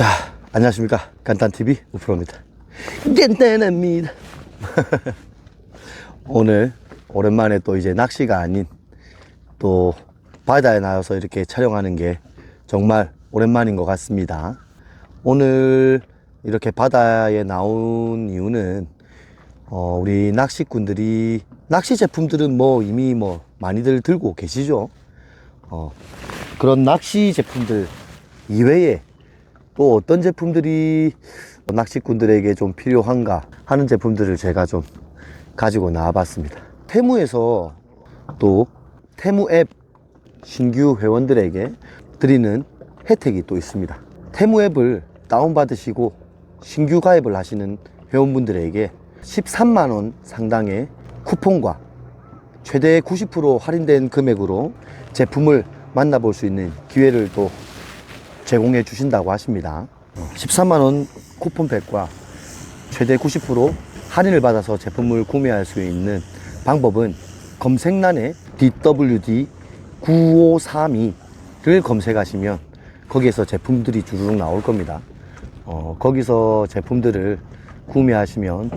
자, 안녕하십니까. 간단TV 우프로입니다. 간단합니다. 오늘 오랜만에 또 이제 낚시가 아닌 또 바다에 나와서 이렇게 촬영하는 게 정말 오랜만인 것 같습니다. 오늘 이렇게 바다에 나온 이유는 어, 우리 낚시꾼들이 낚시 제품들은 뭐 이미 뭐 많이들 들고 계시죠. 어, 그런 낚시 제품들 이외에 또 어떤 제품들이 낚시꾼들에게 좀 필요한가 하는 제품들을 제가 좀 가지고 나와봤습니다. 테무에서 또 테무 앱 신규 회원들에게 드리는 혜택이 또 있습니다. 테무 앱을 다운받으시고 신규 가입을 하시는 회원분들에게 13만원 상당의 쿠폰과 최대 90% 할인된 금액으로 제품을 만나볼 수 있는 기회를 또 제공해 주신다고 하십니다. 13만원 쿠폰팩과 최대 90% 할인을 받아서 제품을 구매할 수 있는 방법은 검색란에 DWD 9532를 검색하시면 거기에서 제품들이 주르륵 나올 겁니다. 어, 거기서 제품들을 구매하시면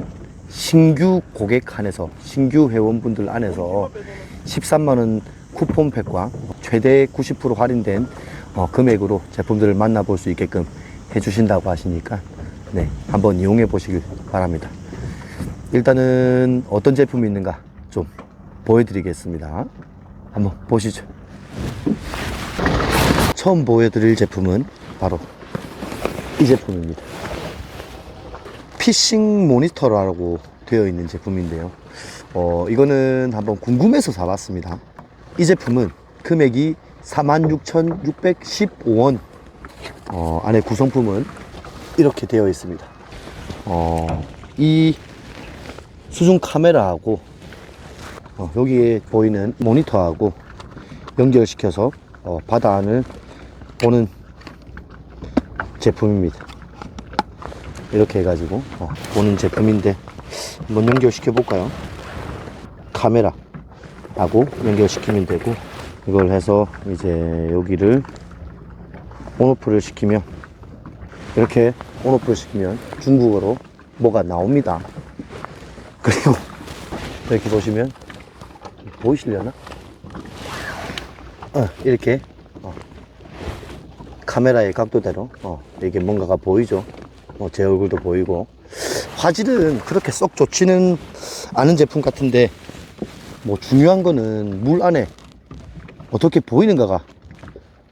신규 고객 안에서 신규 회원분들 안에서 13만원 쿠폰팩과 최대 90% 할인된 어, 금액으로 제품들을 만나볼 수 있게끔 해주신다고 하시니까 네 한번 이용해 보시길 바랍니다. 일단은 어떤 제품이 있는가 좀 보여드리겠습니다. 한번 보시죠. 처음 보여드릴 제품은 바로 이 제품입니다. 피싱 모니터라고 되어 있는 제품인데요. 어, 이거는 한번 궁금해서 사봤습니다. 이 제품은 금액이 46,615원. 어, 안에 구성품은 이렇게 되어 있습니다. 어, 이 수중 카메라하고 어, 여기에 보이는 모니터하고 연결시켜서 어, 바다 안을 보는 제품입니다. 이렇게 해가지고 어, 보는 제품인데 한번 연결시켜 볼까요? 카메라하고 연결시키면 되고 이걸 해서 이제 여기를 온오프를 시키면 이렇게 온오프를 시키면 중국어로 뭐가 나옵니다. 그리고 이렇게 보시면 보이시려나? 어, 이렇게 어, 카메라의 각도대로 어, 이게 뭔가가 보이죠. 어, 제 얼굴도 보이고 화질은 그렇게 썩 좋지는 않은 제품 같은데 뭐 중요한 거는 물 안에 어떻게 보이는가가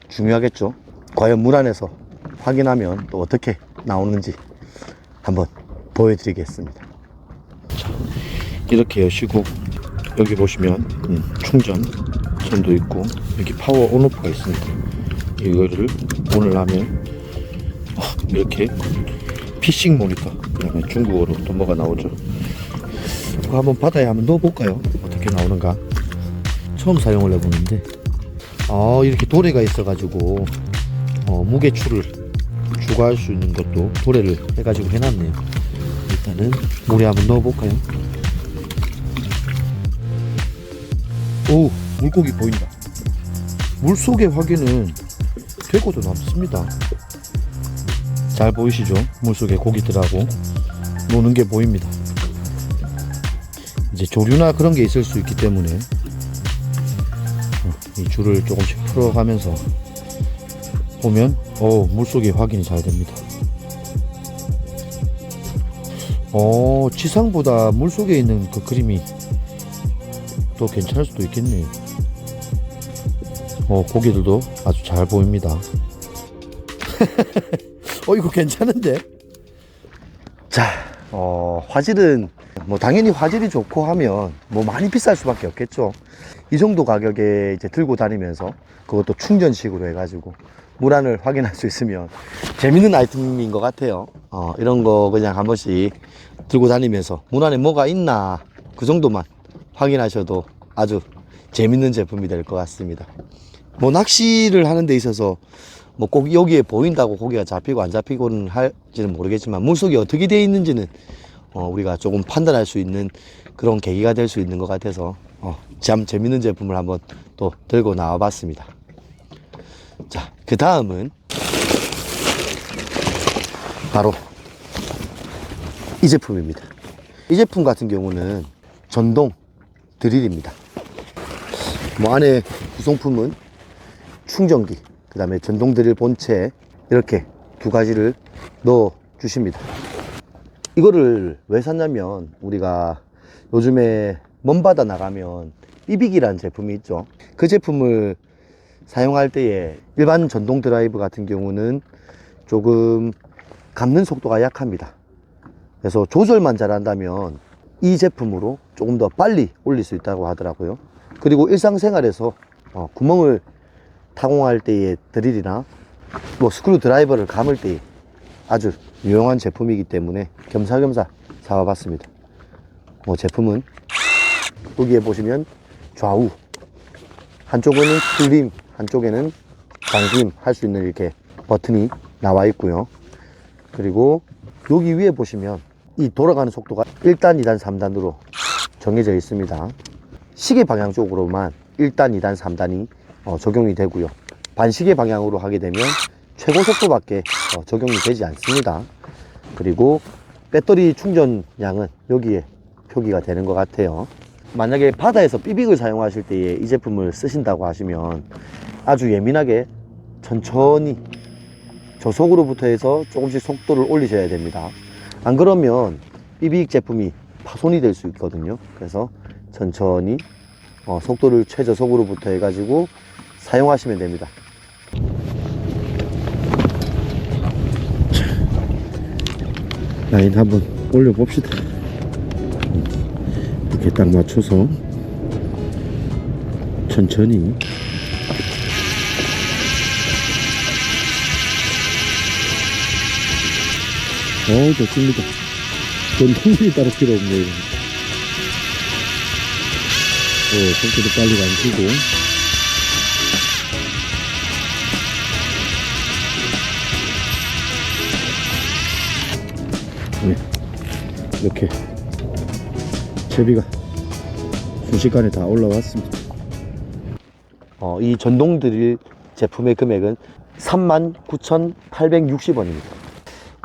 중요하겠죠. 과연 물 안에서 확인하면 또 어떻게 나오는지 한번 보여드리겠습니다. 이렇게 여시고 여기 보시면 음, 충전 전도 있고 여기 파워 온오프가 있습니다. 이거를 온을 하면 어, 이렇게 피싱 모니터 그다음에 중국어로 또 뭐가 나오죠. 이거 한번 바다에 한번 넣어볼까요? 어떻게 나오는가? 처음 사용을 해보는데 아 이렇게 도래가 있어가지고 어, 무게추를 추가할 수 있는 것도 도래를 해가지고 해놨네요. 일단은 물에 한번 넣어볼까요? 오 물고기 보인다. 물 속의 확인은 되고도 남습니다. 잘 보이시죠? 물속에 고기들하고 노는 게 보입니다. 이제 조류나 그런 게 있을 수 있기 때문에 어, 이 줄을 조금씩 풀어가면서 보면 어 물속에 확인이 잘 됩니다. 어 지상보다 물속에 있는 그 그림이 또 괜찮을 수도 있겠네요. 어 고기들도 아주 잘 보입니다. 어 이거 괜찮은데? 자, 어 화질은 뭐 당연히 화질이 좋고 하면 뭐 많이 비쌀 수밖에 없겠죠. 이 정도 가격에 이제 들고 다니면서 그것도 충전식으로 해가지고 물 안을 확인할 수 있으면 재밌는 아이템인 것 같아요. 어, 이런 거 그냥 한 번씩 들고 다니면서 물 안에 뭐가 있나 그 정도만 확인하셔도 아주 재밌는 제품이 될 것 같습니다. 뭐 낚시를 하는 데 있어서 뭐 꼭 여기에 보인다고 고기가 잡히고 안 잡히고는 할지는 모르겠지만 물속이 어떻게 되어 있는지는 어, 우리가 조금 판단할 수 있는 그런 계기가 될 수 있는 것 같아서 어, 참 재밌는 제품을 한번 또 들고 나와 봤습니다. 자, 그 다음은 바로 이 제품입니다. 이 제품 같은 경우는 전동 드릴입니다. 뭐 안에 구성품은 충전기, 그 다음에 전동 드릴 본체 이렇게 두 가지를 넣어 주십니다. 이거를 왜 샀냐면 우리가 요즘에 먼 바다 나가면 삐빅이라는 제품이 있죠. 그 제품을 사용할 때에 일반 전동 드라이브 같은 경우는 조금 감는 속도가 약합니다. 그래서 조절만 잘한다면 이 제품으로 조금 더 빨리 올릴 수 있다고 하더라고요. 그리고 일상생활에서 어, 구멍을 타공할 때의 드릴이나 뭐 스크류 드라이버를 감을 때 아주 유용한 제품이기 때문에 겸사겸사 사와봤습니다. 뭐 제품은 여기에 보시면 좌우 한쪽에는 풀림, 한쪽에는 잠김 할 수 있는 이렇게 버튼이 나와 있고요. 그리고 여기 위에 보시면 이 돌아가는 속도가 1단, 2단, 3단으로 정해져 있습니다. 시계 방향 쪽으로만 1단, 2단, 3단이 어, 적용이 되고요. 반시계 방향으로 하게 되면 최고 속도밖에 어, 적용이 되지 않습니다. 그리고 배터리 충전량은 여기에 표기가 되는 것 같아요. 만약에 바다에서 삐빅을 사용하실 때에 이 제품을 쓰신다고 하시면 아주 예민하게 천천히 저속으로부터 해서 조금씩 속도를 올리셔야 됩니다. 안 그러면 삐빅 제품이 파손이 될 수 있거든요. 그래서 천천히 어, 속도를 최저속으로부터 해가지고 사용하시면 됩니다. 라인 한번 올려봅시다. 이렇게 딱 맞춰서 천천히 어 좋습니다. 전통이 따로 필요 없네요. 어, 속도도 빨리 감추고 이렇게 채비가 순식간에 다 올라왔습니다. 어, 이 전동 드릴 제품의 금액은 39,860원입니다.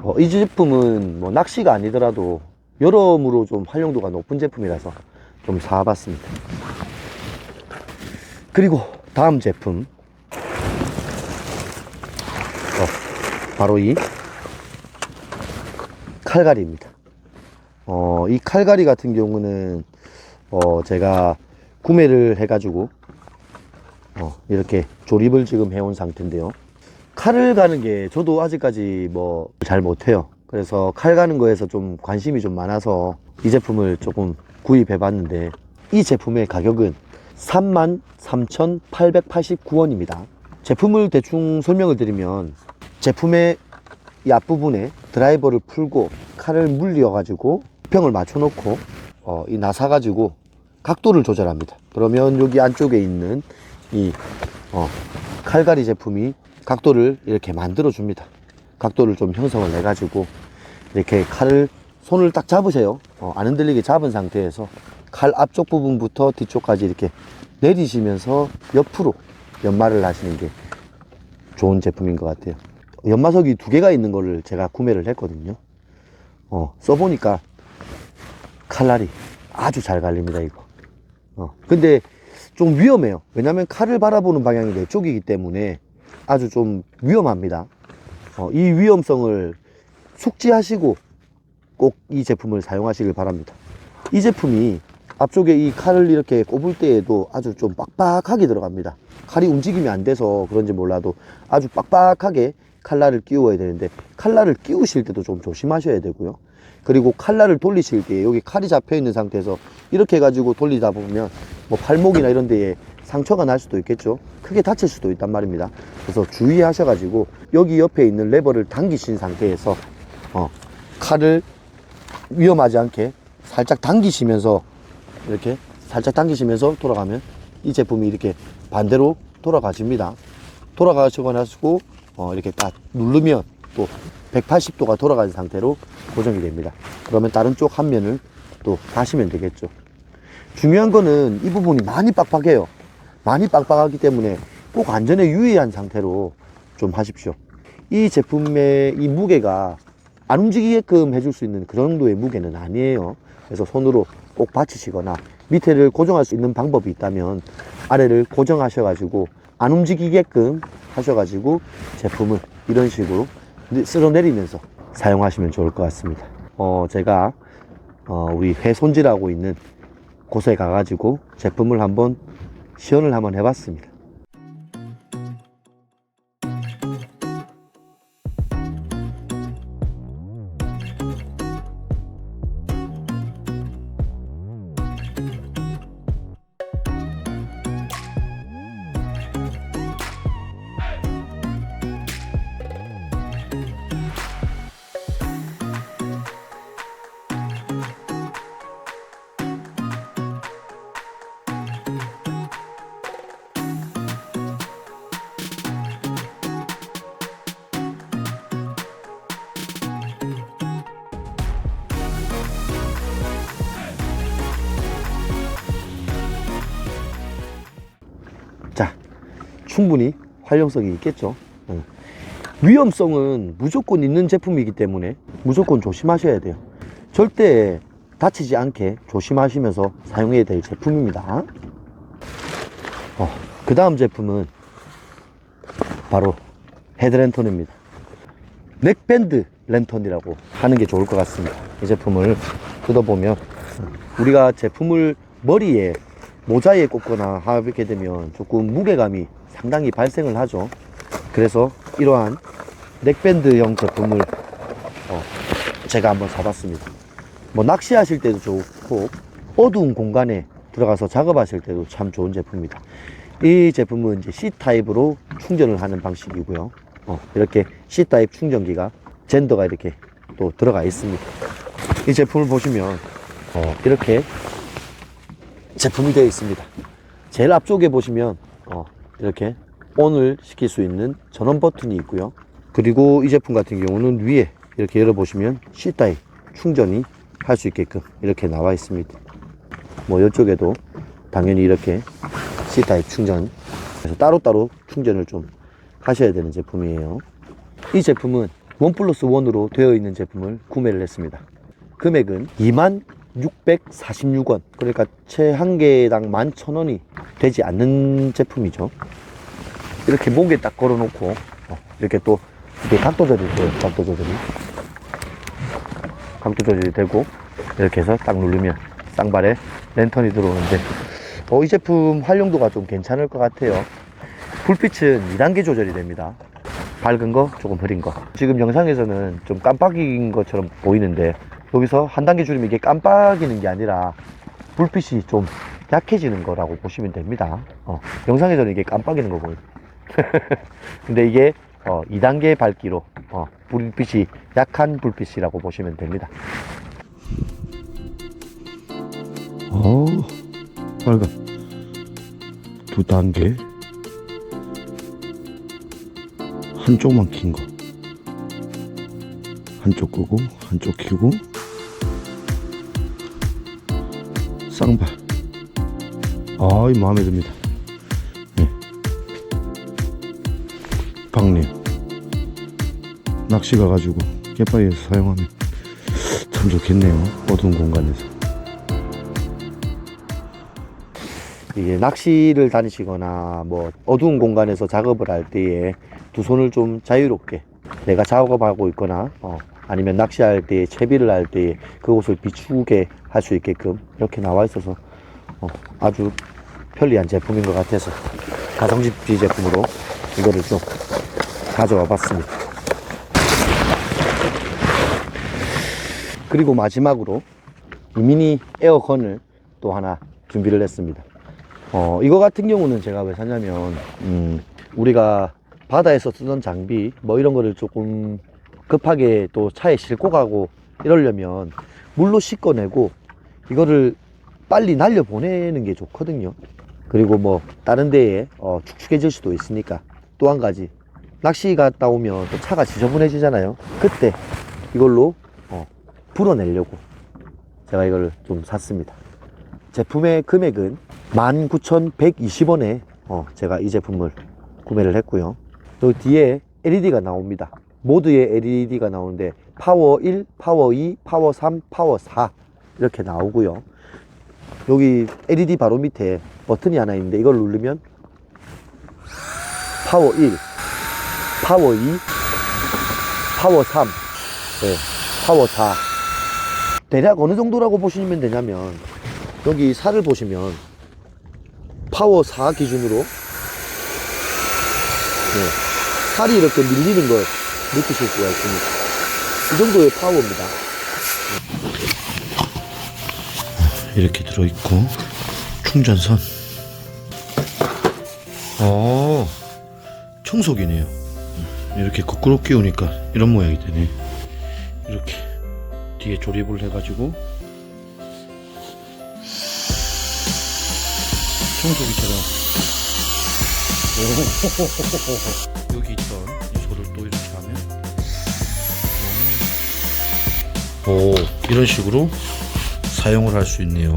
어, 이 제품은 뭐 낚시가 아니더라도 여러모로 좀 활용도가 높은 제품이라서 좀 사봤습니다. 그리고 다음 제품. 어, 바로 이 칼갈이입니다. 어, 이 칼갈이 같은 경우는 어, 제가 구매를 해가지고 어, 이렇게 조립을 지금 해온 상태인데요. 칼을 가는 게 저도 아직까지 뭐 잘 못해요. 그래서 칼 가는 거에서 좀 관심이 좀 많아서 이 제품을 조금 구입해 봤는데 이 제품의 가격은 33,889원입니다. 제품을 대충 설명을 드리면 제품의 이 앞부분에 드라이버를 풀고 칼을 물려 가지고 평을 맞춰 놓고 어, 이 나사 가지고 각도를 조절합니다. 그러면 여기 안쪽에 있는 이 어, 칼갈이 제품이 각도를 이렇게 만들어 줍니다. 각도를 좀 형성을 해 가지고 이렇게 칼을 손을 딱 잡으세요. 어, 안 흔들리게 잡은 상태에서 칼 앞쪽 부분부터 뒤쪽까지 이렇게 내리시면서 옆으로 연마를 하시는 게 좋은 제품인 것 같아요. 연마석이 두 개가 있는 거를 제가 구매를 했거든요. 어, 써보니까 칼날이 아주 잘 갈립니다, 이거. 어, 근데 좀 위험해요. 왜냐면 칼을 바라보는 방향이 내 쪽이기 때문에 아주 좀 위험합니다. 어, 이 위험성을 숙지하시고 꼭 이 제품을 사용하시길 바랍니다. 이 제품이 앞쪽에 이 칼을 이렇게 꼽을 때에도 아주 좀 빡빡하게 들어갑니다. 칼이 움직임이 안 돼서 그런지 몰라도 아주 빡빡하게 칼날을 끼워야 되는데 칼날을 끼우실 때도 좀 조심하셔야 되고요. 그리고 칼날을 돌리실 때 여기 칼이 잡혀 있는 상태에서 이렇게 해가지고 돌리다 보면 뭐 팔목이나 이런 데에 상처가 날 수도 있겠죠. 크게 다칠 수도 있단 말입니다. 그래서 주의하셔가지고 여기 옆에 있는 레버를 당기신 상태에서 어, 칼을 위험하지 않게 살짝 당기시면서 이렇게 살짝 당기시면서 돌아가면 이 제품이 이렇게 반대로 돌아가집니다. 돌아가시고 나시고 어, 이렇게 딱 누르면 또 180도가 돌아간 상태로 고정이 됩니다. 그러면 다른 쪽 한 면을 또 가시면 되겠죠. 중요한 거는 이 부분이 많이 빡빡해요. 많이 빡빡하기 때문에 꼭 안전에 유의한 상태로 좀 하십시오. 이 제품의 이 무게가 안 움직이게끔 해줄 수 있는 그 정도의 무게는 아니에요. 그래서 손으로 꼭 받치시거나 밑에를 고정할 수 있는 방법이 있다면 아래를 고정하셔가지고 안 움직이게끔 하셔가지고 제품을 이런 식으로 쓸어 내리면서 사용하시면 좋을 것 같습니다. 어, 제가 어, 우리 회 손질하고 있는 곳에 가가지고 제품을 한번 시연을 한번 해봤습니다. 충분히 활용성이 있겠죠. 어. 위험성은 무조건 있는 제품이기 때문에 무조건 조심하셔야 돼요. 절대 다치지 않게 조심하시면서 사용해야 될 제품입니다. 어, 그 다음 제품은 바로 헤드랜턴입니다. 넥밴드 랜턴이라고 하는 게 좋을 것 같습니다. 이 제품을 뜯어보면 우리가 제품을 머리에 모자에 꽂거나 하게 되면 조금 무게감이 상당히 발생을 하죠. 그래서 이러한 넥밴드형 제품을 어, 제가 한번 사봤습니다. 뭐 낚시하실 때도 좋고 어두운 공간에 들어가서 작업하실 때도 참 좋은 제품입니다. 이 제품은 이제 C 타입으로 충전을 하는 방식이고요. 어, 이렇게 C 타입 충전기가 젠더가 이렇게 또 들어가 있습니다. 이 제품을 보시면 어, 이렇게 제품이 되어 있습니다. 제일 앞쪽에 보시면 어, 이렇게 ON을 시킬 수 있는 전원 버튼이 있고요. 그리고 이 제품 같은 경우는 위에 이렇게 열어보시면 C 타입 충전이 할 수 있게끔 이렇게 나와 있습니다. 뭐 이쪽에도 당연히 이렇게 C 타입 충전 그래서 따로따로 충전을 좀 하셔야 되는 제품이에요. 이 제품은 원 플러스 원으로 되어 있는 제품을 구매를 했습니다. 금액은 2만 646원. 그러니까 채 한 개당 11,000원이 되지 않는 제품이죠. 이렇게 목에 딱 걸어 놓고, 어, 이렇게 또, 이게 각도 조절이 돼요. 각도 조절이. 각도 조절이 되고, 이렇게 해서 딱 누르면 쌍발에 랜턴이 들어오는데, 어, 이 제품 활용도가 좀 괜찮을 것 같아요. 불빛은 2단계 조절이 됩니다. 밝은 거, 조금 흐린 거. 지금 영상에서는 좀 깜빡인 것처럼 보이는데, 여기서 한 단계 줄이면 이게 깜빡이는 게 아니라 불빛이 좀 약해지는 거라고 보시면 됩니다. 어, 영상에서는 이게 깜빡이는 거 보여요. 근데 이게 어, 2단계 밝기로 어, 불빛이 약한 불빛이라고 보시면 됩니다. 어, 빨간 두 단계 한쪽만 킨 거. 한쪽 끄고 한쪽 켜고 쌍발 아이 마음에 듭니다. 네. 박님. 낚시 가가지고 갯바위에서 사용하면 참 좋겠네요 어두운 공간에서. 이게 낚시를 다니시거나 뭐 어두운 공간에서 작업을 할 때에 두 손을 좀 자유롭게 내가 작업하고 있거나 어, 아니면 낚시할 때 채비를 할 때 그곳을 비추게 할 수 있게끔 이렇게 나와 있어서 어, 아주 편리한 제품인 것 같아서 가성비 제품으로 이거를 좀 가져와 봤습니다. 그리고 마지막으로 이 미니 에어건을 또 하나 준비를 했습니다. 어, 이거 같은 경우는 제가 왜 샀냐면, 음, 우리가 바다에서 쓰던 장비, 뭐 이런 거를 조금 급하게 또 차에 싣고 가고 이러려면 물로 씻어내고 이거를 빨리 날려 보내는 게 좋거든요. 그리고 뭐 다른 데에 어, 축축해질 수도 있으니까 또 한 가지 낚시 갔다 오면 또 차가 지저분해지잖아요. 그때 이걸로 어, 불어내려고 제가 이걸 좀 샀습니다. 제품의 금액은 19,120원에 어, 제가 이 제품을 구매를 했고요. 또 뒤에 LED가 나옵니다. 모드의 LED가 나오는데 파워 1, 파워 2, 파워 3, 파워 4 이렇게 나오고요. 여기 LED 바로 밑에 버튼이 하나 있는데 이걸 누르면 파워 1, 파워 2, 파워 3, 네, 파워 4. 대략 어느 정도라고 보시면 되냐면 여기 살을 보시면 파워 4 기준으로 네, 살이 이렇게 밀리는 걸 느끼실 수가 있습니다. 이 정도의 파워입니다. 이렇게 들어있고 충전선 어 청소기네요 이렇게 거꾸로 끼우니까 이런 모양이 되네 이렇게 뒤에 조립을 해가지고 청소기처럼 오 이런 식으로 사용을 할 수 있네요.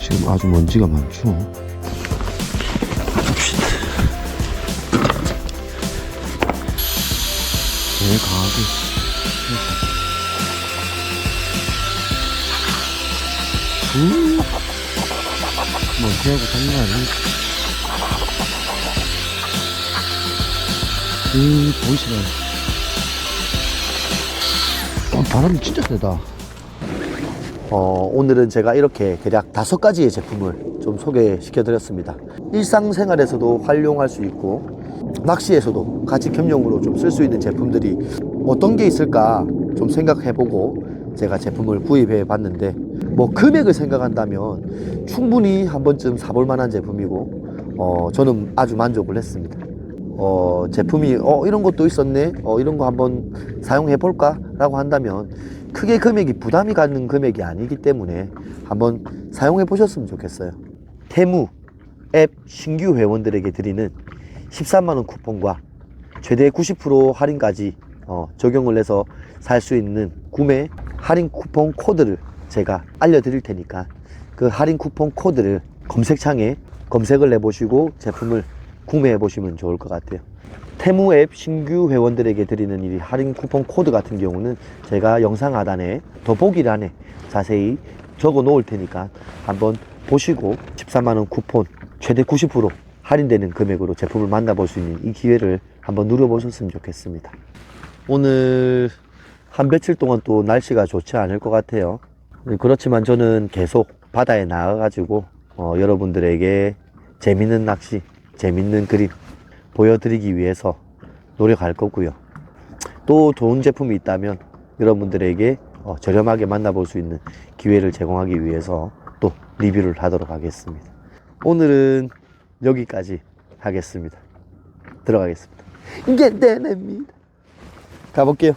지금 아주 먼지가 많죠. 지하고 장난 아니야. 음, 보이시나요? 어, 바람이 진짜 세다. 어, 오늘은 제가 이렇게 대략 다섯 가지의 제품을 좀 소개시켜 드렸습니다. 일상생활에서도 활용할 수 있고, 낚시에서도 같이 겸용으로 좀 쓸 수 있는 제품들이 어떤 게 있을까 좀 생각해 보고 제가 제품을 구입해 봤는데, 뭐 금액을 생각한다면 충분히 한 번쯤 사볼 만한 제품이고, 어, 저는 아주 만족을 했습니다. 어, 제품이, 어, 이런 것도 있었네? 어, 이런 거 한번 사용해 볼까? 라고 한다면, 크게 금액이 부담이 가는 금액이 아니기 때문에 한번 사용해 보셨으면 좋겠어요. 테무 앱 신규 회원들에게 드리는 13만 원 쿠폰과 최대 90% 할인까지 어, 적용을 해서 살 수 있는 구매 할인 쿠폰 코드를 제가 알려드릴 테니까 그 할인 쿠폰 코드를 검색창에 검색을 해보시고 제품을 구매해 보시면 좋을 것 같아요. 테무 앱 신규 회원들에게 드리는 이 할인 쿠폰 코드 같은 경우는 제가 영상 하단에 더보기란에 자세히 적어 놓을 테니까 한번 보시고 13만원 쿠폰 최대 90% 할인되는 금액으로 제품을 만나볼 수 있는 이 기회를 한번 누려보셨으면 좋겠습니다. 오늘 한 며칠 동안 또 날씨가 좋지 않을 것 같아요. 그렇지만 저는 계속 바다에 나가가지고 어, 여러분들에게 재밌는 낚시, 재밌는 그림 보여드리기 위해서 노력할 거고요. 또 좋은 제품이 있다면 여러분들에게 어, 저렴하게 만나볼 수 있는 기회를 제공하기 위해서 또 리뷰를 하도록 하겠습니다. 오늘은 여기까지 하겠습니다. 들어가겠습니다. 이게 내냅니다. 가볼게요.